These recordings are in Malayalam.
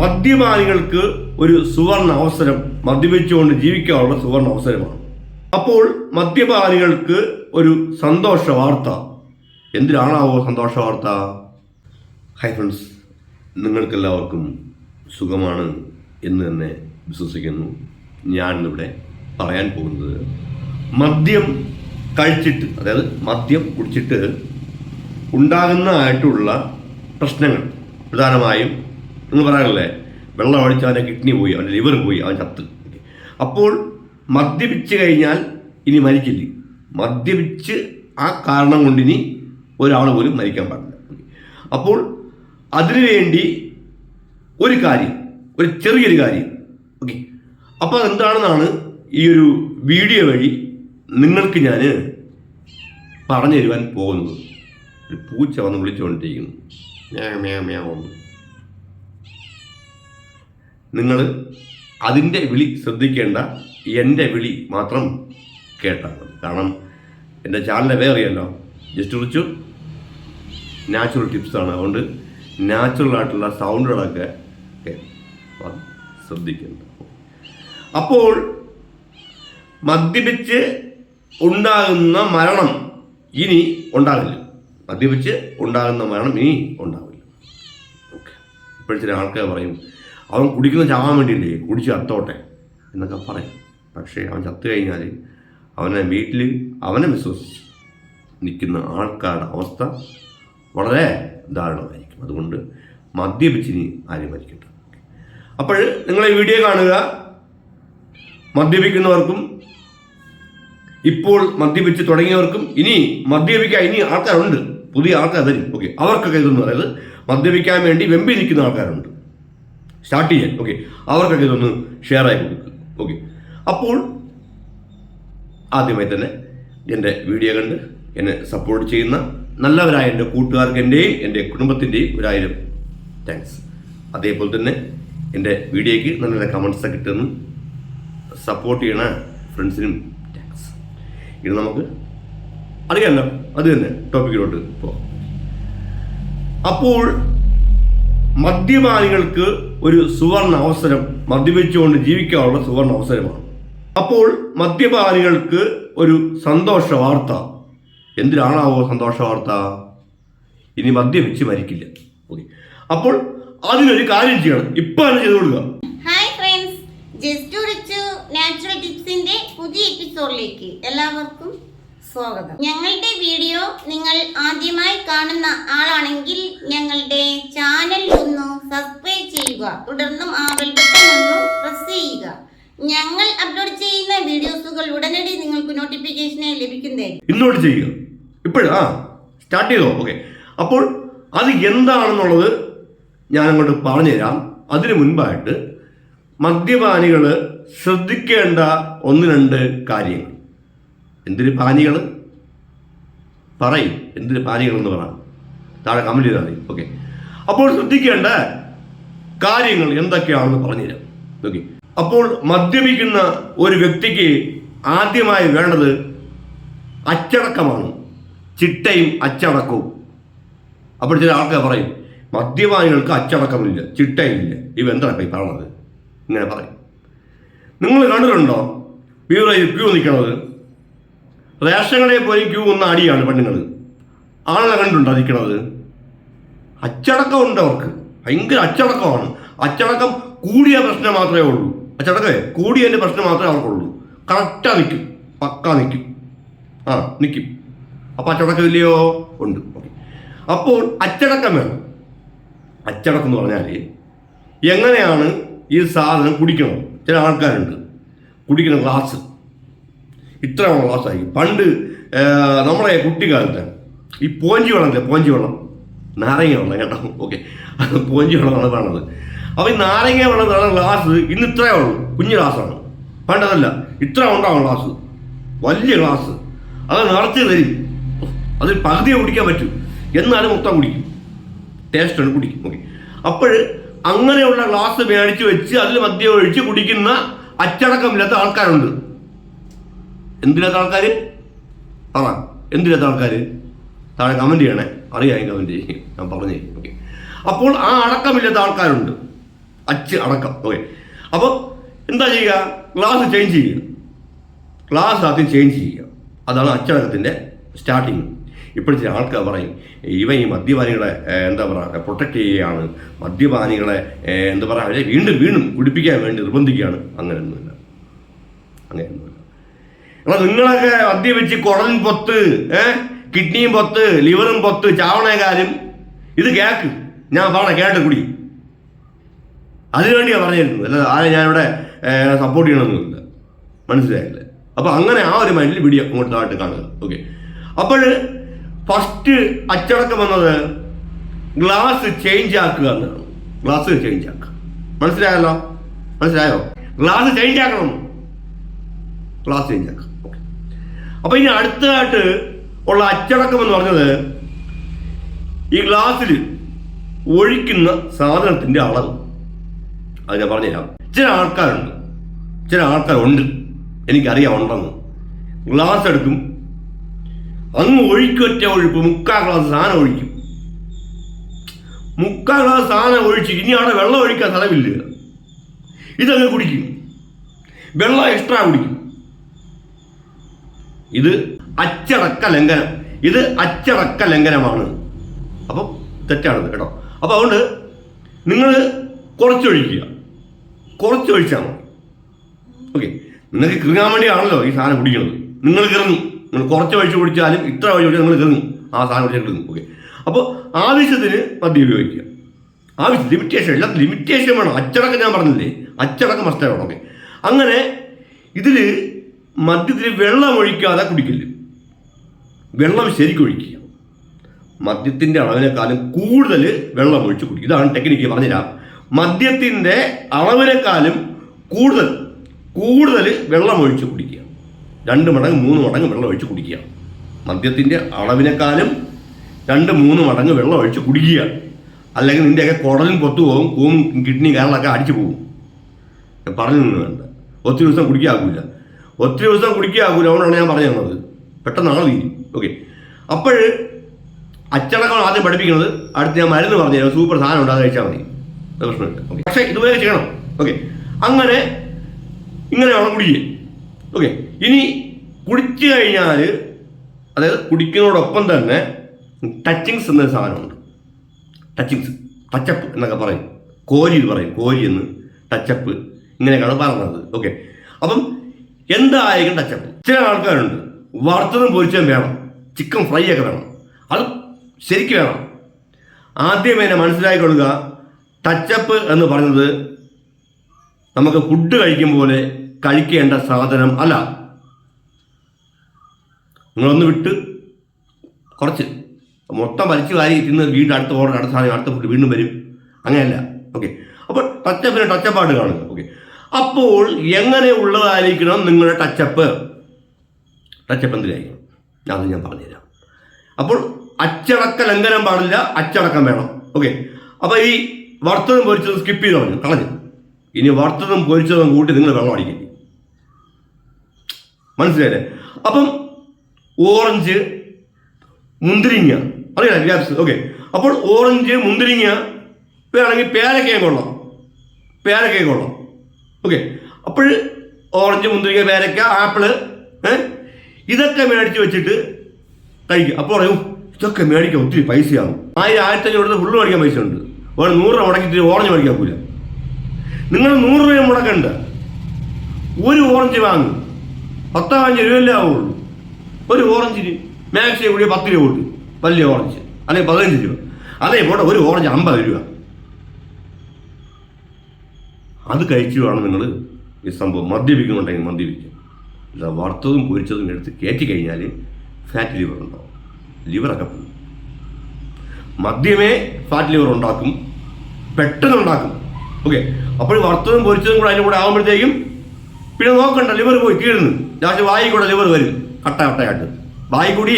മദ്യപാനികൾക്ക് ഒരു സുവർണ അവസരം മദ്യപിച്ചുകൊണ്ട് ജീവിക്കാനുള്ള സുവർണ അവസരമാണ്. അപ്പോൾ മദ്യപാനികൾക്ക് ഒരു സന്തോഷ വാർത്ത. എന്തിനാണാവോ സന്തോഷ വാർത്ത? ഹൈ ഫ്രണ്ട്സ് നിങ്ങൾക്കെല്ലാവർക്കും സുഖമാണ് എന്ന് തന്നെ വിശ്വസിക്കുന്നു. ഇവിടെ പറയാൻ പോകുന്നത് മദ്യം കഴിച്ചിട്ട് അതായത് മദ്യം കുടിച്ചിട്ട് ഉണ്ടാകുന്നതായിട്ടുള്ള പ്രശ്നങ്ങൾ. പ്രധാനമായും നിങ്ങൾ പറയാനല്ലേ വെള്ളം ഒഴിച്ച് അവന്റെ കിഡ്നി പോയി അവന്റെ ലിവർ പോയി അവൻ ചത്ത് അപ്പോൾ മദ്യപിച്ച് കഴിഞ്ഞാൽ ഇനി മരിക്കില്ല മദ്യപിച്ച് ആ കാരണം കൊണ്ട് ഇനി ഒരാൾ പോലും മരിക്കാൻ പാടില്ല അപ്പോൾ അതിനുവേണ്ടി ഒരു കാര്യം ഒരു ചെറിയൊരു കാര്യം ഓക്കെ അപ്പോൾ എന്താണെന്നാണ് ഈ ഒരു വീഡിയോ വഴി നിങ്ങൾക്ക് ഞാൻ പറഞ്ഞു തരുവാൻ പോകുന്നത് ഒരു പൂച്ച വന്ന് വിളിച്ചുകൊണ്ടിരിക്കുന്നു മേ മേ മേ എന്ന് നിങ്ങൾ അതിന്റെ വിളി ശ്രദ്ധിക്കേണ്ട എന്റെ വിളി മാത്രം കേട്ടാൽ മതി. കാരണം എന്റെ ചാനലിന്റെ പേര് ജസ്റ്റ് കുറിച്ചു നാച്ചുറൽ ടിപ്സാണ് അതുകൊണ്ട് നാച്ചുറൽ ആയിട്ടുള്ള സൗണ്ടുകളൊക്കെ ശ്രദ്ധിക്കേണ്ട. അപ്പോൾ മദ്യപിച്ച് ഉണ്ടാകുന്ന മരണം ഇനി ഉണ്ടാകില്ല മദ്യപിച്ച് ഉണ്ടാകുന്ന മരണം ഇനി ഉണ്ടാവില്ല. ഓക്കെ ഇപ്പോഴത്തെ ആൾക്കാർ പറയും അവൻ കുടിക്കുന്ന ചാവാൻ വേണ്ടിയില്ലേ? കുടിച്ച് ചത്തോട്ടെ എന്നൊക്കെ പറയും. പക്ഷേ അവൻ ചത്തു കഴിഞ്ഞാൽ അവനെ വീട്ടിൽ അവനെ വിശ്വസിച്ച് നിൽക്കുന്ന ആൾക്കാരുടെ അവസ്ഥ വളരെ ദാരുണമായിരിക്കും. അതുകൊണ്ട് മദ്യപിച്ചിനി ആരും മരിക്കട്ടെ. അപ്പോൾ നിങ്ങളെ വീഡിയോ കാണുക. മദ്യപിക്കുന്നവർക്കും ഇപ്പോൾ മദ്യപിച്ച് തുടങ്ങിയവർക്കും ഇനി മദ്യപിക്കാൻ ഇനി ആൾക്കാരുണ്ട്. പുതിയ ആൾക്കാർ വരും. ഓക്കെ. അവർക്കൊക്കെ ഇതെന്ന് പറയുന്നത് മദ്യപിക്കാൻ വേണ്ടി വെമ്പി നിൽക്കുന്ന ആൾക്കാരുണ്ട്. സ്റ്റാർട്ട് ചെയ്യാൻ. ഓക്കെ. അവർക്കൊക്കെ ഇതൊന്ന് ഷെയർ ആയി കൊടുക്കുക ഓക്കെ. അപ്പോൾ ആദ്യമായി തന്നെ എന്റെ വീഡിയോ കണ്ട് എന്നെ സപ്പോർട്ട് ചെയ്യുന്ന നല്ലവരായ എന്റെ കൂട്ടുകാർക്ക് എന്റെയും എന്റെ കുടുംബത്തിന്റെയും ഒരായിരം താങ്ക്സ് അതേപോലെ തന്നെ എന്റെ വീഡിയോയ്ക്ക് നല്ല നല്ല കമൻസൊക്കെ കിട്ടുന്നു. സപ്പോർട്ട് ചെയ്യണ ഫ്രണ്ട്സിനും താങ്ക്സ് ഇത് നമുക്ക് അറിയാമല്ലോ അത് തന്നെ ടോപ്പിക്കിലോട്ട് പോകാം അപ്പോൾ മദ്യപാനികൾക്ക് ഒരു സുവർണ അവസരം മദ്യപിച്ചുകൊണ്ട് ജീവിക്കാനുള്ള സുവർണ അവസരമാണ്. അപ്പോൾ മദ്യപാനികൾക്ക് ഒരു സന്തോഷ വാർത്ത. എന്തിനാണാവോ സന്തോഷ വാർത്ത? ഇനി മദ്യപിച്ച് മരിക്കില്ല. ഓക്കെ അപ്പോൾ അതിനൊരു കാര്യം ചെയ്യണം. ഇപ്പൊ തന്നെ ചെയ്ത് കൊടുക്കുക. ഹായ് ഫ്രണ്ട്സ് നാച്ചുറൽ പുതിയ എപ്പിസോഡിലേക്ക് എല്ലാവർക്കും സ്വാഗതം. ഞങ്ങളുടെ വീഡിയോ നിങ്ങൾ ആദ്യമായി കാണുന്ന ആളാണെങ്കിൽ ഞങ്ങളുടെ ചെയ്യുക തുടർന്നും ആ ബെൽബട്ടൺ ഒന്ന് പ്രസ് ചെയ്യുക. ഞങ്ങൾ അപ്ലോഡ് ചെയ്യുന്ന വീഡിയോസുകൾ ഉടനടി നിങ്ങൾക്ക് നോട്ടിഫിക്കേഷനായി ലഭിക്കുന്നേ ഇന്നോട്ട് ചെയ്യുക. ഇപ്പോഴാ സ്റ്റാർട്ട് ചെയ്തോ? ഓക്കെ അപ്പോൾ അത് എന്താണെന്നുള്ളത് ഞാൻ അങ്ങോട്ട് പറഞ്ഞുതരാം. അതിനു മുൻപായിട്ട് മദ്യപാനികൾ ശ്രദ്ധിക്കേണ്ട ഒന്ന് രണ്ട് കാര്യങ്ങൾ. എന്തിന് പാനികൾ പറയും എന്തിന് പാനികൾ എന്ന് പറ. താഴെ കമന്റ് ചെയ്താൽ മതി. ഓക്കെ അപ്പോൾ ശ്രദ്ധിക്കേണ്ട കാര്യങ്ങൾ എന്തൊക്കെയാണെന്ന് പറഞ്ഞുതരാം. നോക്കി. അപ്പോൾ മദ്യപിക്കുന്ന ഒരു വ്യക്തിക്ക് ആദ്യമായി വേണ്ടത് അച്ചടക്കമാണ്. ചിട്ടയും അച്ചടക്കവും. അപ്പോൾ ചില ആൾക്കാർ പറയും മദ്യപാനികൾക്ക് അച്ചടക്കമില്ല ചിട്ടയില്ല. ഇവ എന്താണ് ഈ പറയണത് ഇങ്ങനെ പറയും. നിങ്ങൾ കണ്ടിട്ടുണ്ടോ? ബീവറേജ് ക്യൂ നിൽക്കണത് റേഷൻ കടയിൽ പോയി ക്യൂ ഒന്ന് അടിയാണ് പെണ്ണുങ്ങൾ. ആളെ കണ്ടിട്ടുണ്ടോ നിൽക്കണത് അച്ചടക്കമുണ്ട് അവർക്ക്. ഭയങ്കര അച്ചടക്കമാണ്. അച്ചടക്കം കൂടിയ പ്രശ്നം മാത്രമേ ഉള്ളൂ. അച്ചടക്കമേ കൂടിയതിന്റെ പ്രശ്നം മാത്രമേ അവർക്കുള്ളൂ. കറക്റ്റാ നിൽക്കും പക്കാ നിൽക്കും ആ നിൽക്കും അപ്പോൾ അച്ചടക്കം ഇല്ലയോ ഉണ്ട്. ഓക്കെ. അപ്പോൾ അച്ചടക്കം വേണം. അച്ചടക്കം എന്ന് പറഞ്ഞാൽ എങ്ങനെയാണ് ഈ സാധനം കുടിക്കണം? ചില ആൾക്കാരുണ്ട്. കുടിക്കുന്ന ഗ്ലാസ്. ഇത്ര ആയി പണ്ട് നമ്മളെ കുട്ടിക്കാലത്ത് ഈ പോഞ്ചി വെള്ളമില്ലേ? പോഞ്ചി വെള്ളം. നാരങ്ങ വെള്ളം കേട്ടോ. ഓക്കെ. അത് പോഞ്ചി വെള്ളമാണ് വേണത് അപ്പോൾ ഈ നാരങ്ങ വെള്ളം തരുന്ന ഗ്ലാസ് ഇന്ന് ഇത്രയേ ഉള്ളൂ. കുഞ്ഞു ഗ്ലാസ്സാണ് പണ്ടതല്ല. ഇത്ര ഉണ്ടാവും ഗ്ലാസ്. വലിയ ഗ്ലാസ്. അത് നിറച്ച് തരും. അതിൽ പകുതിയെ കുടിക്കാൻ പറ്റും. എന്നാലും മൊത്തം കുടിക്കും. ടേസ്റ്റ് ആണ് കുടിക്കും. ഓക്കെ അപ്പോൾ അങ്ങനെയുള്ള ഗ്ലാസ് മേടിച്ച് വെച്ച് അതിൽ മദ്യം ഒഴിച്ച് കുടിക്കുന്ന അച്ചടക്കമില്ലാത്ത ആൾക്കാരുണ്ട്. എന്തില്ലാത്ത ആൾക്കാർ പറ. എന്തില്ലാത്ത ആൾക്കാർ താഴെ കമന്റ് ചെയ്യണേ. അറിയാം കമന്റ് ചെയ്യും ഞാൻ പറഞ്ഞേ. ഓക്കെ അപ്പോൾ ആ അടക്കമില്ലാത്ത ആൾക്കാരുണ്ട്. അച്ച് അടക്കം. ഓക്കെ അപ്പോൾ എന്താ ചെയ്യുക? ക്ലാസ് ചേഞ്ച് ചെയ്യുക. ക്ലാസ് ആദ്യം ചേഞ്ച് ചെയ്യുക. അതാണ് അച്ചടക്കത്തിന്റെ സ്റ്റാർട്ടിങ് ഇപ്പോഴത്തെ ആൾക്കാർ പറയും ഇവൻ ഈ മദ്യപാനികളെ എന്താ പറയുക പ്രൊട്ടക്റ്റ് ചെയ്യുകയാണ്. മദ്യപാനികളെ എന്താ പറയുക അവരെ വീണ്ടും വീണ്ടും കുടിപ്പിക്കാൻ വേണ്ടി നിർബന്ധിക്കുകയാണ്. അങ്ങനെയൊന്നുമില്ല. അങ്ങനെയൊന്നുമില്ല. എന്നാൽ നിങ്ങളൊക്കെ മദ്യപിച്ച് കുടലും പൊത്ത് കിഡ്നിയും പൊത്ത് ലിവറും പൊത്ത് ചാവണേക്കാരും ഇത് കേക്ക്. ഞാൻ പറഞ്ഞ കേട്ട് കുടി. അതിനുവേണ്ടിയാണ് പറഞ്ഞിരുന്നത്. അല്ല ആരെ ഞാനിവിടെ സപ്പോർട്ട് ചെയ്യണമെന്നില്ല മനസ്സിലായില്ലേ? അപ്പോൾ അങ്ങനെ ആ ഒരു മൈൻഡിൽ വീഡിയോ അങ്ങോട്ട് ആയിട്ട് കാണുക. ഓക്കെ അപ്പോൾ ഫസ്റ്റ് അച്ചടക്കം വന്നത് ഗ്ലാസ് ചേഞ്ച് ആക്കുക എന്നാണ്. ഗ്ലാസ് ചേഞ്ച് ആക്കുക. മനസ്സിലായല്ലോ? മനസ്സിലായോ? ഗ്ലാസ് ചേഞ്ച് ആക്കണം. ഗ്ലാസ് ചേഞ്ച് ആക്കുക. ഓക്കെ അപ്പോൾ ഇനി അടുത്തതായിട്ട് ഉള്ള അച്ചടക്കം എന്ന് പറഞ്ഞത് ഈ ഗ്ലാസ്സിൽ ഒഴിക്കുന്ന സാധനത്തിന്റെ അളവ്. അത് ഞാൻ പറഞ്ഞുതരാം. ചില ആൾക്കാരുണ്ട്. ചില ആൾക്കാരുണ്ട്. എനിക്കറിയാം ഉണ്ടെന്ന് ഗ്ലാസ് എടുക്കും. അങ്ങ് ഒഴിക്കൊറ്റ ഒഴിപ്പ്. മുക്കാൽ ഗ്ലാസ് സാധനം ഒഴിക്കും. മുക്കാൽ ഗ്ലാസ് സാധനം ഒഴിച്ച് ഇനി അവിടെ വെള്ളം ഒഴിക്കാൻ സ്ഥലമില്ല. ഇതങ്ങ് കുടിക്കും. വെള്ളം എക്സ്ട്രാ കുടിക്കും. ഇത് അച്ചടക്ക ലംഘനം. ഇത് അച്ചടക്ക ലംഘനമാണ്. അപ്പം തെറ്റാണ് കേട്ടോ. അപ്പോൾ അതുകൊണ്ട് നിങ്ങൾ കുറച്ചൊഴിക്കുക. കുറച്ചൊഴിച്ചാൽ മതി. ഓക്കെ നിങ്ങൾക്ക് കിറങ്ങാൻ വേണ്ടിയാണല്ലോ ഈ സാധനം കുടിക്കുന്നത് നിങ്ങൾ കിറങ്ങും നിങ്ങൾ കുറച്ച് ഒഴിച്ച് കുടിച്ചാലും ഇത്ര ഒഴിച്ച് കുടിച്ചാൽ നിങ്ങൾ കിറങ്ങും ആ സാധനം കുടിച്ചാൽ കിറങ്ങും ഓക്കെ അപ്പോൾ ആവശ്യത്തിന് മദ്യം ഉപയോഗിക്കുക. ആവശ്യം ലിമിറ്റേഷൻ എല്ലാം ലിമിറ്റേഷൻ വേണം. അച്ചടക്കം ഞാൻ പറഞ്ഞില്ലേ? അച്ചടക്കം മസ്റ്റേ വേണം. ഓക്കെ അങ്ങനെ ഇതിൽ മദ്യത്തിൽ വെള്ളം ഒഴിക്കാതെ കുടിക്കില്ല വെള്ളം ശരിക്കും ഒഴിക്കുക. മദ്യത്തിന്റെ അളവിനേക്കാളും കൂടുതൽ വെള്ളം ഒഴിച്ച് കുടിക്കും. ഇതാണ് ടെക്നിക്ക് പറഞ്ഞുതരാം. മദ്യത്തിന്റെ അളവിനേക്കാളും കൂടുതൽ കൂടുതൽ വെള്ളം ഒഴിച്ച് കുടിക്കുക. രണ്ട് മടങ്ങ് മൂന്ന് മടങ്ങ് വെള്ളം ഒഴിച്ച് കുടിക്കുക. മദ്യത്തിന്റെ അളവിനേക്കാളും രണ്ട് മൂന്ന് മടങ്ങ് വെള്ളം ഒഴിച്ച് കുടിക്കുക. അല്ലെങ്കിൽ നിന്റെയൊക്കെ കുടലും പൊത്തുപോകും കൂവും കിഡ്നി കാരണമൊക്കെ അടിച്ചു പോകും. പറഞ്ഞു നിന്ന് വേണ്ട. ഒത്തിരി ദിവസം കുടിക്കാകൂല ഒത്തിരി ദിവസം കുടിക്കാകൂല അതുകൊണ്ടാണ് ഞാൻ പറഞ്ഞു തന്നത് പെട്ടെന്ന് തീരും. ഓക്കെ അപ്പോൾ അച്ചടക്കം ആദ്യം പഠിപ്പിക്കുന്നത് അടുത്ത് ഞാൻ മരുന്ന് പറഞ്ഞു തരാം സൂപ്പർ സാധനം ഉണ്ടാകാൻ കഴിച്ചാൽ മതി. അത് ഓക്കെ പക്ഷേ ഇതുപോലെ ചെയ്യണം. ഓക്കെ അങ്ങനെ ഇങ്ങനെ വേണം കുടിക്കുക. ഓക്കെ ഇനി കുടിച്ചു കഴിഞ്ഞാൽ അതായത് കുടിക്കുന്നതോടൊപ്പം തന്നെ ടച്ചിങ്സ് എന്നൊരു സാധനമുണ്ട്. ടച്ചിങ്സ് ടച്ചപ്പ് എന്നൊക്കെ പറയും. കോരി എന്ന് പറയും. കോരി എന്ന് ടച്ചപ്പ് ഇങ്ങനെയൊക്കെയാണ് പറയുന്നത് ഓക്കെ അപ്പം എന്തായിരിക്കും ടച്ചപ്പ് ചില ആൾക്കാരുണ്ട്. വറുത്തതും പൊരിച്ചതും വേണം. ചിക്കൻ ഫ്രൈ ഒക്കെ വേണം. അത് ശരിക്കും വേണം. ആദ്യം എന്നെ മനസ്സിലാക്കിക്കൊള്ളുക ടച്ചപ്പ് എന്ന് പറയുന്നത് നമുക്ക് ഫുഡ് കഴിക്കും പോലെ കഴിക്കേണ്ട സാധനം അല്ല. നിങ്ങളൊന്ന് വിട്ട് കുറച്ച്. മൊത്തം വലിച്ചു കാര്യം തിന്ന് വീണ്ടും അടുത്ത ഓർഡർ അടുത്ത സാധനം അടുത്ത ഫുഡ് വീണ്ടും വരും. അങ്ങനെയല്ല. ഓക്കെ അപ്പോൾ ടച്ചപ്പിന് ടച്ചപ്പായിട്ട് കാണുക. ഓക്കെ അപ്പോൾ എങ്ങനെ ഉള്ളതായിരിക്കണം നിങ്ങളുടെ ടച്ചപ്പ് ടച്ചപ്പ് എന്തിനായിരിക്കണം? അത് ഞാൻ പറഞ്ഞുതരാം. അപ്പോൾ അച്ചടക്ക ലംഘനം പാടില്ല അച്ചടക്കം വേണം. ഓക്കെ അപ്പോൾ ഈ വറുത്തതും പൊരിച്ചതും സ്കിപ്പ് ചെയ്ത് പറഞ്ഞു കളഞ്ഞു. ഇനി വറുത്തതും പൊരിച്ചതും കൂട്ടി നിങ്ങൾ വെള്ളം അടിക്കും. മനസ്സിലായില്ലേ? അപ്പം ഓറഞ്ച് മുന്തിരിങ്ങ. അറിയാം ഓക്കെ അപ്പോൾ ഓറഞ്ച് മുന്തിരിങ്ങ വേണമെങ്കിൽ പേരക്കയും കൊള്ളാം. പേരക്കയും കൊള്ളാം. ഓക്കെ അപ്പോൾ ഓറഞ്ച് മുന്തിരിങ്ങ പേരക്ക ആപ്പിൾ ഇതൊക്കെ മേടിച്ച് വെച്ചിട്ട് കഴിക്കുക. അപ്പോൾ പറയും ഇതൊക്കെ മേടിക്കാൻ ഒത്തിരി പൈസയാകും ആയിരം ആയിരത്തി അഞ്ഞൂറ് ഫുള്ള് മേടിക്കാൻ പൈസ ഉണ്ട് ഒരു നൂറ് രൂപ മുടക്കിയിട്ട് ഓറഞ്ച് മേടിക്കാൻ പോലും നിങ്ങൾ നൂറ് രൂപ മുടക്കണ്ട. ഒരു ഓറഞ്ച് വാങ്ങും. പത്തോ അഞ്ച് രൂപയല്ലേ ആവുള്ളൂ. ഒരു ഓറഞ്ചിന് മാക്സിമം കൂടി പത്ത് രൂപ കൂട്ടി വലിയ ഓറഞ്ച്. അല്ലെങ്കിൽ പതിനഞ്ച് രൂപ. അതേ പോട്ടെ ഒരു ഓറഞ്ച് അമ്പത് രൂപ. അത് കഴിച്ചു വേണം നിങ്ങൾ ഈ സംഭവം മദ്യപിക്കുന്നുണ്ടെങ്കിൽ മദ്യപിക്കുക. വറുത്തതും പൊരിച്ചതും എടുത്ത് കയറ്റി കഴിഞ്ഞാൽ ഫാറ്റ് ലിവർ ഉണ്ടാവും. ലിവറൊക്കെ പോകും. മദ്യമേ ഫാറ്റ് ലിവർ ഉണ്ടാക്കും പെട്ടെന്ന് ഉണ്ടാക്കും. ഓക്കെ അപ്പോൾ വറുത്തതും പൊരിച്ചതും കൂടെ അതിന്റെ കൂടെ ആകുമ്പോഴത്തേക്കും പിന്നെ നോക്കണ്ട ലിവർ പോയി കീഴുന്നു. ലാസ്റ്റ് വായി കൂടെ ലിവർ വരും കട്ട കട്ടയായിട്ട് വായി കൂടി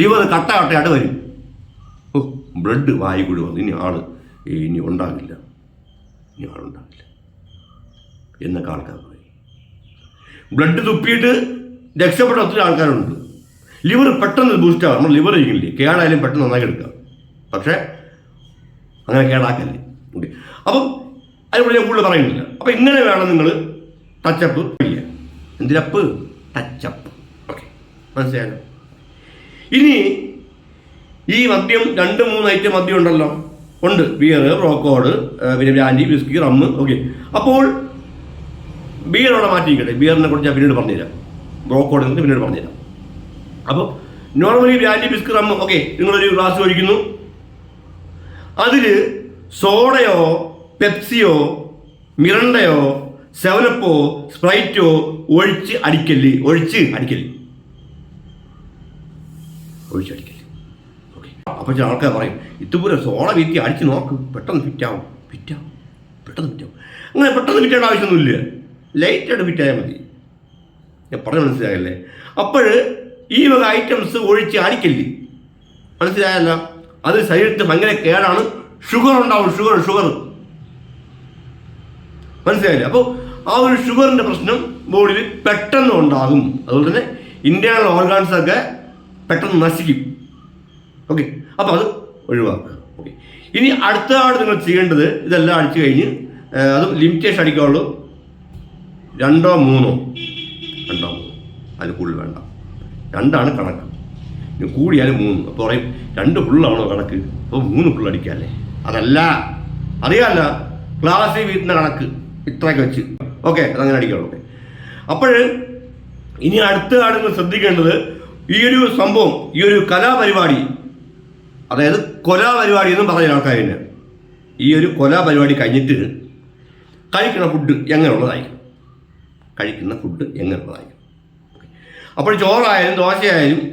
ലിവർ കട്ട കട്ടയായിട്ട് വരും. ഓ ബ്ലഡ് വായി കൂടി വന്നു. ഇനി ആൾ ഇനി ഉണ്ടാകില്ല. ഇനി ആളുണ്ടാകില്ല എന്നൊക്കെ ആൾക്കാർ പറയും. ബ്ലഡ് തുപ്പിയിട്ട് രക്ഷപ്പെട്ട ഒത്തിരി ആൾക്കാരുണ്ട്. ലിവർ പെട്ടെന്ന് ബൂസ്റ്റ് ആവാം. നമ്മൾ ലിവർ ഇരിക്കില്ലേ കേടായാലും പെട്ടെന്ന് നന്നാക്കി എടുക്കുക. പക്ഷേ അങ്ങനെ കേടാക്കല്ലേ? ഓക്കെ. അപ്പം അതിനോട് ഞാൻ കൂടുതൽ പറയുന്നില്ല. അപ്പം ഇങ്ങനെ വേണം നിങ്ങൾ ടച്ചപ്പ് ചെയ്യാൻ. എന്തിനപ്പ് ടച്ചപ്പ് ഓക്കെ. മനസ്സിലായല്ലോ ഇനി ഈ മദ്യം രണ്ട് മൂന്ന് ഐറ്റം മദ്യം ഉണ്ടല്ലോ. ഉണ്ട്. ബിയർ റോക്കോഡ് പിന്നെ ബ്രാൻഡി വിസ്കി റമ്മ് ഓക്കെ. അപ്പോൾ ബിയർ അവിടെ മാറ്റിയിരിക്കട്ടെ. ബിയറിനെ കുറിച്ച് ഞാൻ പിന്നീട് പറഞ്ഞുതരാം. റോക്കോഡിനെ പിന്നീട് പറഞ്ഞുതരാം. അപ്പോൾ നോർമലി ബ്രാൻഡി ബിസ്കി അമ്മ ഓക്കെ നിങ്ങളൊരു ഗ്ലാസ് ഒഴിക്കുന്നു. അതിൽ സോഡയോ പെപ്സിയോ മിറണ്ടയോ സെവനപ്പോ സ്പ്രൈറ്റോ ഒഴിച്ച് അടിക്കൽ ഒഴിച്ച് അടിക്കൽ. ഒഴിച്ചടിക്കൽ ഓക്കെ അപ്പോൾ ചില ആൾക്കാർ പറയും ഇതുപോലെ സോഡ വീത്തി അടിച്ച് നോക്ക് പെട്ടെന്ന് ഫിറ്റാവും ഫിറ്റാവും പെട്ടെന്ന് ഫിറ്റാവും അങ്ങനെ പെട്ടെന്ന് ഫിറ്റേണ്ട ആവശ്യമൊന്നുമില്ല. ലൈറ്റായിട്ട് ഫിറ്റായാൽ മതി. ഞാൻ പറഞ്ഞ മനസ്സിലായല്ലേ? അപ്പോൾ ഈ വക ഐറ്റംസ് ഒഴിച്ച് അടിക്കല്ലേ മനസ്സിലായല്ല? അത് ശരീരത്തിന് ഭയങ്കര കേടാണ്. ഷുഗർ ഉണ്ടാവും ഷുഗർ ഷുഗർ മനസ്സിലായില്ലേ? അപ്പോൾ ആ ഒരു ഷുഗറിന്റെ പ്രശ്നം ബോഡിയിൽ പെട്ടെന്ന് ഉണ്ടാകും. അതുപോലെ തന്നെ ഇന്റേണൽ ഓർഗാൻസ് ഒക്കെ പെട്ടെന്ന് നശിക്കും. ഓക്കെ അപ്പോൾ അത് ഒഴിവാക്കുക. ഓക്കെ ഇനി അടുത്ത ആട് നിങ്ങൾ ചെയ്യേണ്ടത് ഇതെല്ലാം അടിച്ചു കഴിഞ്ഞ് അതും ലിമിറ്റേഷൻ അടിക്കാവുള്ളൂ രണ്ടോ മൂന്നോ? രണ്ടോ മൂന്നോ? അതിന് കൂടുതൽ വേണ്ട. രണ്ടാണ് കണക്ക്. കൂടിയാലും മൂന്ന്. അപ്പോൾ പറയും രണ്ട് ഫുള്ളാണോ കണക്ക്? അപ്പോൾ മൂന്ന് ഫുൾ അടിക്കാല്ലേ? അതല്ല. അറിയാമല്ല ക്ലാസ്സിൽ വീട്ടിന്റെ കണക്ക്. ഇത്രയൊക്കെ വെച്ച്. ഓക്കെ അതങ്ങനെ ഓക്കെ. അപ്പോൾ ഇനി അടുത്ത ആളുകൾ ശ്രദ്ധിക്കേണ്ടത് ഈ ഒരു സംഭവം ഈ ഒരു കലാപരിപാടി അതായത് കൊലാപരിപാടി എന്നും പറഞ്ഞ ആൾക്കാരിന് ഈ ഒരു കൊലാപരിപാടി കഴിഞ്ഞിട്ട് കഴിക്കുന്ന ഫുഡ് എങ്ങനെയുള്ളതായിരിക്കും? കഴിക്കുന്ന ഫുഡ് എങ്ങനെയുള്ളതായിരിക്കും? അപ്പോൾ ചോറായാലും ദോശയായാലും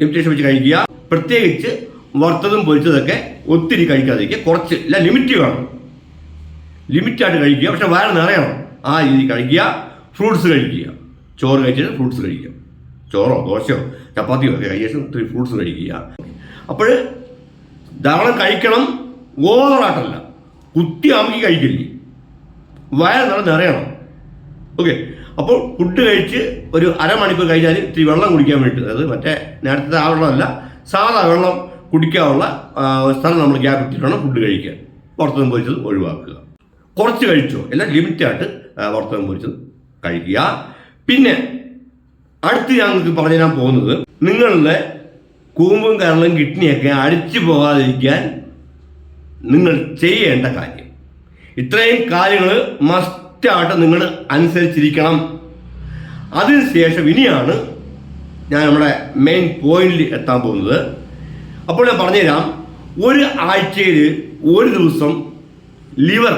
ലിമിറ്റേഷൻ വെച്ച് കഴിക്കുക. പ്രത്യേകിച്ച് വറുത്തതും പൊരിച്ചതൊക്കെ ഒത്തിരി കഴിക്കാതിരിക്കുക. കുറച്ച് ഇല്ല ലിമിറ്റ് വേണം. ലിമിറ്റായിട്ട് കഴിക്കുക. പക്ഷെ വയറ് നിറയണം ആ രീതി കഴിക്കുക. ഫ്രൂട്ട്സ് കഴിക്കുക. ചോറ് കഴിച്ചിട്ട് ഫ്രൂട്ട്സ് കഴിക്കുക. ചോറോ ദോശയോ ചപ്പാത്തിയോ ഒക്കെ കഴിച്ച ശേഷം ഇത്തിരി ഫ്രൂട്ട്സ് കഴിക്കുക. അപ്പോൾ ധാരാളം കഴിക്കണം. ഓവറായിട്ടല്ല. കുത്തി അമുക്കി കഴിക്കില്ലേ. വയറ് നിറ നിറയണം. ഓക്കെ അപ്പോൾ ഫുഡ് കഴിച്ച് ഒരു അരമണിക്കൂർ കഴിഞ്ഞാൽ ഇത്തിരി വെള്ളം കുടിക്കാൻ വേണ്ടി അത് മറ്റേ നേരത്തെ ആ വെള്ളമല്ല സാധാ വെള്ളം കുടിക്കാനുള്ള സ്ഥലം നമ്മൾ ഗ്യാപ്പ് ഇട്ടിട്ടാണ് ഫുഡ് കഴിക്കുക. പുറത്തുനിന്ന് പൊരിച്ചത് ഒഴിവാക്കുക. കുറച്ച് കഴിച്ചോ എല്ലാം ലിമിറ്റായിട്ട് പുറത്തുനിന്ന് പൊരിച്ചത് കഴിക്കുക. പിന്നെ അടുത്ത് ഞാൻ നിങ്ങൾക്ക് പറഞ്ഞു തരാൻ പോകുന്നത് നിങ്ങളുടെ കൂമ്പും കരളും കിഡ്നിയൊക്കെ അടിച്ചു പോകാതിരിക്കാൻ നിങ്ങൾ ചെയ്യേണ്ട കാര്യം. ഇത്രയും കാര്യങ്ങൾ മസ്റ്റായിട്ട് നിങ്ങൾ അനുസരിച്ചിരിക്കണം. അതിനുശേഷം ഇനിയാണ് ഞാൻ നമ്മുടെ മെയിൻ പോയിന്റിൽ എത്താൻ പോകുന്നത്. അപ്പോൾ ഞാൻ പറഞ്ഞുതരാം. ഒരു ആഴ്ചയിൽ ഒരു ദിവസം ലിവർ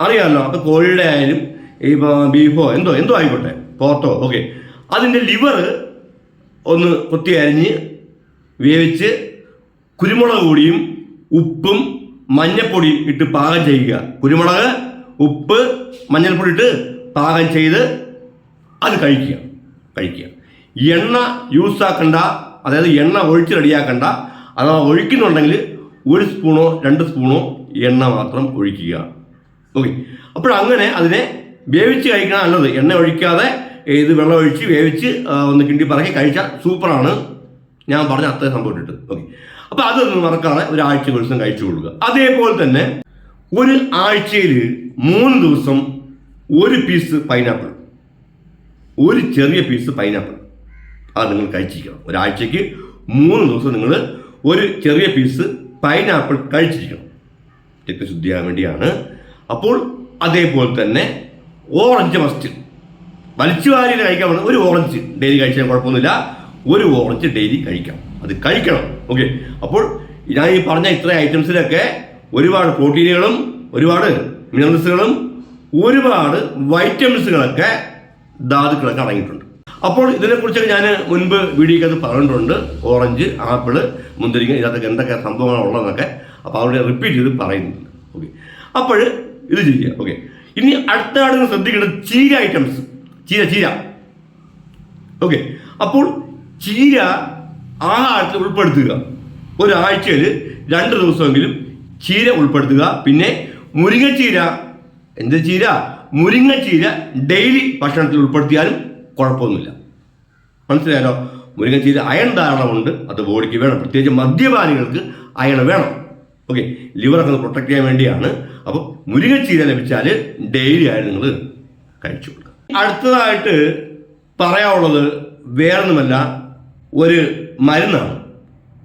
അറിയാമല്ലോ? അപ്പോൾ കോഴിയുടെ ആയാലും ഇപ്പോൾ ബീഫോ എന്തോ എന്തോ ആയിക്കോട്ടെ. പോത്തോ ഓക്കെ അതിന്റെ ലിവർ ഒന്ന് കൊത്തി അരിഞ്ഞ് വേവിച്ച് കുരുമുളക് പൊടിയും ഉപ്പും മഞ്ഞപ്പൊടിയും ഇട്ട് പാകം ചെയ്യുക. കുരുമുളക് ഉപ്പ് മഞ്ഞൾപ്പൊടി ഇട്ട് പാകം ചെയ്ത് അത് കഴിക്കുക. കഴിക്കുക. എണ്ണ യൂസ് ആക്കണ്ട. അതായത് എണ്ണ ഒഴിച്ച് റെഡിയാക്കണ്ട അഥവാ ഒഴിക്കുന്നുണ്ടെങ്കിൽ ഒരു സ്പൂണോ രണ്ട് സ്പൂണോ എണ്ണ മാത്രം ഒഴിക്കുക. ഓക്കെ അപ്പോൾ അങ്ങനെ അതിനെ വേവിച്ച് കഴിക്കണം നല്ലത്. എണ്ണ ഒഴിക്കാതെ ഇത് വെള്ളം ഒഴിച്ച് വേവിച്ച് ഒന്ന് കിണ്ടി പറക്കി കഴിച്ചാൽ സൂപ്പറാണ്. ഞാൻ പറഞ്ഞ അത്രയും സംഭവം ഇട്ടിട്ട്. ഓക്കെ അപ്പോൾ അതൊന്നും മറക്കാതെ ഒരാഴ്ച ദിവസം കഴിച്ചു കൊടുക്കുക. അതേപോലെ തന്നെ ഒരു ആഴ്ചയിൽ മൂന്ന് ദിവസം ഒരു പീസ് പൈനാപ്പിൾ ഒരു ചെറിയ പീസ് പൈനാപ്പിൾ അത് നിങ്ങൾ കഴിച്ചിരിക്കണം. ഒരാഴ്ചയ്ക്ക് മൂന്ന് ദിവസം നിങ്ങൾ ഒരു ചെറിയ പീസ് പൈനാപ്പിൾ കഴിച്ചിരിക്കണം. രക്തശുദ്ധിയാകാൻ വേണ്ടിയാണ്. അപ്പോൾ അതേപോലെ തന്നെ ഓറഞ്ച് മസ്റ്റ് വലിച്ചു വാരി കഴിക്കാൻ ഒരു ഓറഞ്ച് ഡെയിലി കഴിച്ചാൽ കുഴപ്പമൊന്നുമില്ല. ഒരു ഓറഞ്ച് ഡെയിലി കഴിക്കാം. അത് കഴിക്കണം. ഓക്കെ അപ്പോൾ ഞാൻ ഈ പറഞ്ഞ ഇത്ര ഐറ്റംസിലൊക്കെ ഒരുപാട് പ്രോട്ടീനുകളും ഒരുപാട് മിനറൽസുകളും ഒരുപാട് വൈറ്റമിൻസുകളൊക്കെ ധാതുക്കളൊക്കെ അടങ്ങിയിട്ടുണ്ട്. അപ്പോൾ ഇതിനെക്കുറിച്ചൊക്കെ ഞാൻ മുൻപ് വീഡിയോക്കകത്ത് പറഞ്ഞിട്ടുണ്ട്. ഓറഞ്ച് ആപ്പിൾ മുന്തിരിങ്ങ ഇതിനകത്തൊക്കെ എന്തൊക്കെ സംഭവങ്ങളാണ് ഉള്ളതെന്നൊക്കെ. അപ്പോൾ അവിടെ റിപ്പീറ്റ് ചെയ്ത് പറയുന്നുണ്ട്. ഓക്കെ അപ്പോൾ ഇത് ചെയ്യുക. ഓക്കെ ഇനി അടുത്ത ആളുകൾ ശ്രദ്ധിക്കേണ്ടത് ചീര ഐറ്റംസ് ചീര ചീര. ഓക്കെ അപ്പോൾ ചീര ആഹാരത്തിൽ ഉൾപ്പെടുത്തുക. ഒരാഴ്ചയിൽ രണ്ട് ദിവസമെങ്കിലും ചീര ഉൾപ്പെടുത്തുക. പിന്നെ മുരിങ്ങച്ചീര എന്ത് ചീര? മുരിങ്ങച്ചീര ഡെയിലി ഭക്ഷണത്തിൽ ഉൾപ്പെടുത്തിയാലും കുഴപ്പമൊന്നുമില്ല. മനസ്സിലായാലോ മുരിങ്ങച്ചീര അയൺ ധാരണമുണ്ട്. അത് ബോഡിക്ക് വേണം. പ്രത്യേകിച്ച് മദ്യപാനികൾക്ക് അയൺ വേണം. ഓക്കെ ലിവറൊക്കെ പ്രൊട്ടക്ട് ചെയ്യാൻ വേണ്ടിയാണ്. അപ്പോൾ മുരിങ്ങച്ചീര ലഭിച്ചാൽ ഡെയിലി ആയിട്ട് നിങ്ങൾ കഴിച്ചു കൊടുക്കുക. അടുത്തതായിട്ട് പറയാനുള്ളത് വേറൊന്നുമല്ല. ഒരു മരുന്നാണ്.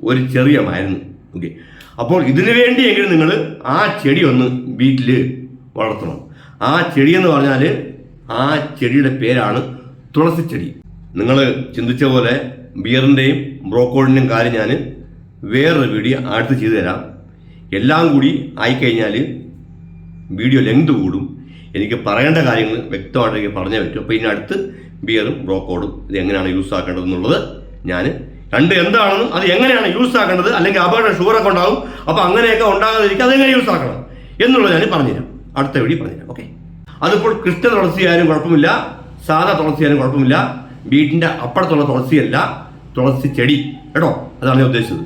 ഒരു ചെറിയ മരുന്ന്. ഓക്കെ അപ്പോൾ ഇതിനു വേണ്ടിയെങ്കിലും നിങ്ങൾ ആ ചെടി ഒന്ന് വീട്ടിൽ വളർത്തണം. ആ ചെടി എന്ന് പറഞ്ഞാൽ ആ ചെടിയുടെ പേരാണ് തുളസി ചെടി. നിങ്ങൾ ചിന്തിച്ച പോലെ ബിയറിന്റെയും ബ്രോക്കോളിന്റെയും കാര്യം ഞാൻ വേറൊരു വീഡിയോ അടുത്ത് ചെയ്തു തരാം. എല്ലാം കൂടി ആയിക്കഴിഞ്ഞാൽ വീഡിയോ ലെങ്ത് കൂടും. എനിക്ക് പറയേണ്ട കാര്യങ്ങൾ വ്യക്തമായിട്ട് എനിക്ക് പറഞ്ഞേ പറ്റും. അപ്പോൾ ഇനി അടുത്ത് ബിയറും ബ്രോക്കോഡും ഇത് എങ്ങനെയാണ് യൂസ് ആക്കേണ്ടതെന്നുള്ളത് ഞാൻ രണ്ട് എന്താണെന്നും അത് എങ്ങനെയാണ് യൂസ് ആക്കേണ്ടത് അല്ലെങ്കിൽ അപകട ഷുഗറൊക്കെ ഉണ്ടാവും അപ്പോൾ അങ്ങനെയൊക്കെ ഉണ്ടാകാതിരിക്കുക അതെങ്ങനെ യൂസ് ആക്കണം എന്നുള്ളത് ഞാൻ പറഞ്ഞുതരാം. അടുത്ത വീഡിയോ പറഞ്ഞുതരാം. ഓക്കെ അതിപ്പോൾ കൃഷ്ണ തുളസിയായാലും കുഴപ്പമില്ല സാധാ തുളസിയായാലും കുഴപ്പമില്ല വീട്ടിന്റെ അപ്പുറത്തുള്ള തുളസിയല്ല തുളസി ചെടി. കേട്ടോ? അതാണ് ഞാൻ ഉദ്ദേശിച്ചത്.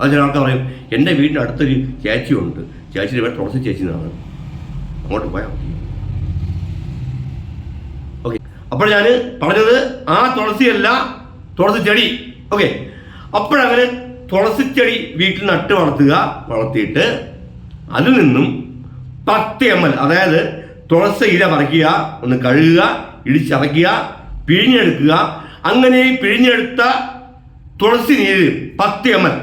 അത് ചില ആൾക്കാർ പറയും എന്റെ വീടിന്റെ അടുത്തൊരു ചേച്ചിയുണ്ട് ചേച്ചിയുടെ പേര് തുളസി ചേച്ചി എന്നാണ്. അങ്ങോട്ട് പോയാൽ ഓക്കെ അപ്പോൾ ഞാൻ പറഞ്ഞത് ആ തുളസിയല്ല തുളസി ചെടി. ഓക്കെ അപ്പോഴങ്ങനെ തുളസിച്ചെടി ചെടി വീട്ടിൽ നട്ട് വളർത്തുക വളർത്തിയിട്ട് അതിൽ നിന്നും പത്ത് എം എൽ അതായത് തുളസി ഇല പറിക്കുക ഒന്ന് കഴുകുക ഇടിച്ചതയ്ക്കുക പിഴിഞ്ഞെടുക്കുക. അങ്ങനെ പിഴിഞ്ഞെടുത്ത തുളസി നീര് പത്ത് എം എൽ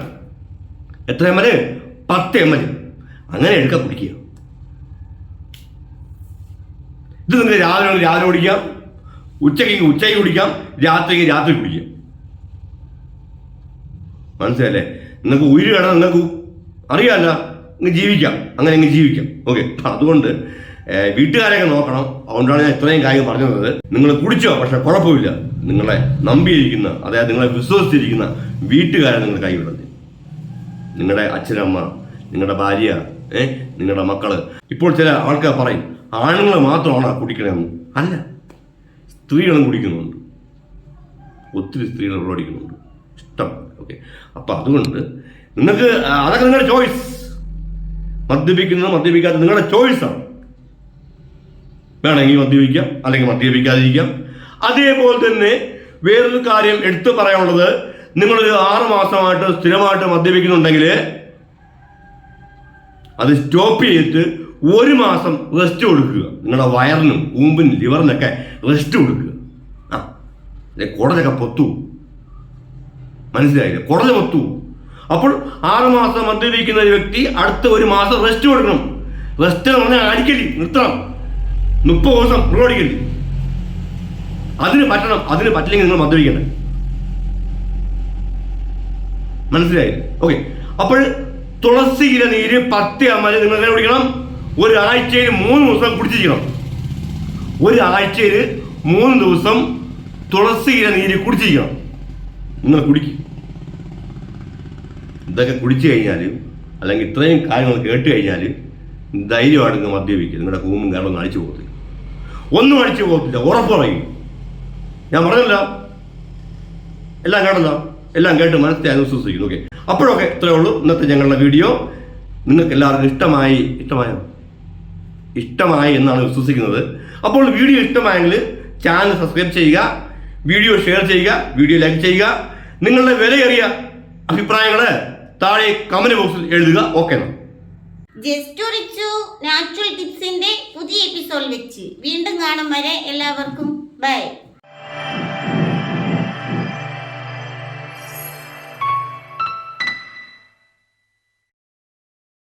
എത്ര എം എൽ പത്ത് എം എൽ അങ്ങനെ എടുക്കുക കുടിക്കുക. ഇത് നിങ്ങൾ രാവിലെ രാവിലെ കുടിക്കാം ഉച്ചയ്ക്ക് ഉച്ചയ്ക്ക് കുടിക്കാം രാത്രിക്ക് രാത്രി കുടിക്കാം. മനസ്സിലല്ലേ നിങ്ങൾക്ക് ഉയിര് വേണം നിങ്ങൾക്ക് അറിയാമല്ല ഇങ്ങ് ജീവിക്കാം. അങ്ങനെ ഇങ്ങ് ജീവിക്കാം. ഓക്കെ അതുകൊണ്ട് വീട്ടുകാരെയൊക്കെ നോക്കണം. അതുകൊണ്ടാണ് ഞാൻ ഇത്രയും കാര്യം പറഞ്ഞു തന്നത് നിങ്ങൾ കുടിച്ചോ? പക്ഷെ കുഴപ്പമില്ല. നിങ്ങളെ നമ്പിയിരിക്കുന്ന അതായത് നിങ്ങളെ വിശ്വസിച്ചിരിക്കുന്ന വീട്ടുകാരെ നിങ്ങൾ കൈവിടരുത്. നിങ്ങളുടെ അച്ഛനമ്മ നിങ്ങളുടെ ഭാര്യ ഏഹ് നിങ്ങളുടെ മക്കൾ. ഇപ്പോൾ ചില ആൾക്കാർ പറയും ആണുങ്ങൾ മാത്രമാണ് കുടിക്കണമെന്ന് അല്ല. സ്ത്രീകളും കുടിക്കുന്നുണ്ട്. ഒത്തിരി സ്ത്രീകൾ ഉള്ളടിക്കുന്നുണ്ട് ഇഷ്ടം. ഓക്കെ. അപ്പം അതുകൊണ്ട് നിങ്ങൾക്ക് അതൊക്കെ നിങ്ങളുടെ ചോയ്സ്. മദ്യപിക്കുന്നത് മദ്യപിക്കാത്ത നിങ്ങളുടെ ചോയ്സാണ് വേണമെങ്കിൽ മദ്യപിക്കാം അല്ലെങ്കിൽ മദ്യപിക്കാതിരിക്കാം. അതേപോലെ തന്നെ വേറൊരു കാര്യം എടുത്തു പറയാനുള്ളത് നിങ്ങളൊരു ആറ് മാസമായിട്ട് സ്ഥിരമായിട്ട് മദ്യപിക്കുന്നുണ്ടെങ്കിൽ അത് സ്റ്റോപ്പ് ചെയ്തിട്ട് ഒരു മാസം റെസ്റ്റ് കൊടുക്കുക. നിങ്ങളുടെ വയറിനും കൂമ്പിനും ലിവറിനൊക്കെ റെസ്റ്റ് കൊടുക്കുക. ആ കുടലൊക്കെ പൊത്തു. മനസ്സിലായില്ലേ? കുറഞ്ഞ പൊത്തു അപ്പോൾ ആറ് മാസം മദ്യപിക്കുന്ന ഒരു വ്യക്തി അടുത്ത ഒരു മാസം റെസ്റ്റ് കൊടുക്കണം. റെസ്റ്റ് എന്ന് പറഞ്ഞാൽ അടിക്കലി നിർത്തണം. മുപ്പത് ദിവസം അടിക്കൽ അതിന് പറ്റണം അതിന് പറ്റില്ലെങ്കിൽ നിങ്ങൾ മദ്യപിക്കണം മനസ്സിലായി? ഓക്കെ അപ്പോൾ തുളസി ഇല നീര് പത്ത് അമ്മ നിങ്ങൾ എങ്ങനെ കുടിക്കണം? ഒരാഴ്ചയിൽ മൂന്ന് ദിവസം കുടിച്ചിരിക്കണം. ഒരാഴ്ചയിൽ മൂന്ന് ദിവസം തുളസി ഇല നീര് കുടിച്ചിരിക്കണം. നിങ്ങൾ കുടിക്കും ഇതൊക്കെ കുടിച്ചു കഴിഞ്ഞാൽ അല്ലെങ്കിൽ ഇത്രയും കാര്യങ്ങൾ കേട്ട് കഴിഞ്ഞാൽ ധൈര്യമാണ് നിങ്ങൾ മദ്യപിക്കുക നിങ്ങളുടെ കൂമും കാരണം അടിച്ചു പോകത്തില്ല. ഒന്നും അടിച്ചു പോകത്തില്ല. ഉറപ്പ് പറയും ഞാൻ പറഞ്ഞല്ലോ? എല്ലാം കേട്ടല്ലോ? എല്ലാം കേട്ട് മനസ്സിലായി അനുസരിച്ചിരിക്കുന്നു ഓക്കെ. അപ്പോഴൊക്കെ ഇത്രയേ ഉള്ളൂ ഇന്നത്തെ ഞങ്ങളുടെ വീഡിയോ. നിങ്ങൾക്ക് എല്ലാവർക്കും ഇഷ്ടമായി ഇഷ്ടമായോ? ഇഷ്ടമായി എന്നാണ് വിശ്വസിക്കുന്നത്. അപ്പോൾ വീഡിയോ ഇഷ്ടമായെങ്കിൽ ചാനൽ സബ്സ്ക്രൈബ് ചെയ്യുക വീഡിയോ ഷെയർ ചെയ്യുക വീഡിയോ ലൈക്ക് ചെയ്യുക. നിങ്ങളുടെ വിലയേറിയ അഭിപ്രായങ്ങൾ താഴെ കമന്റ് ബോക്സിൽ എഴുതുക. ഓക്കെ നാച്ചുറൽ ടിപ്സിന്റെ പുതിയ എപ്പിസോഡ് വെച്ച്. വീണ്ടും കാണും വരെ എല്ലാവർക്കും. ബൈ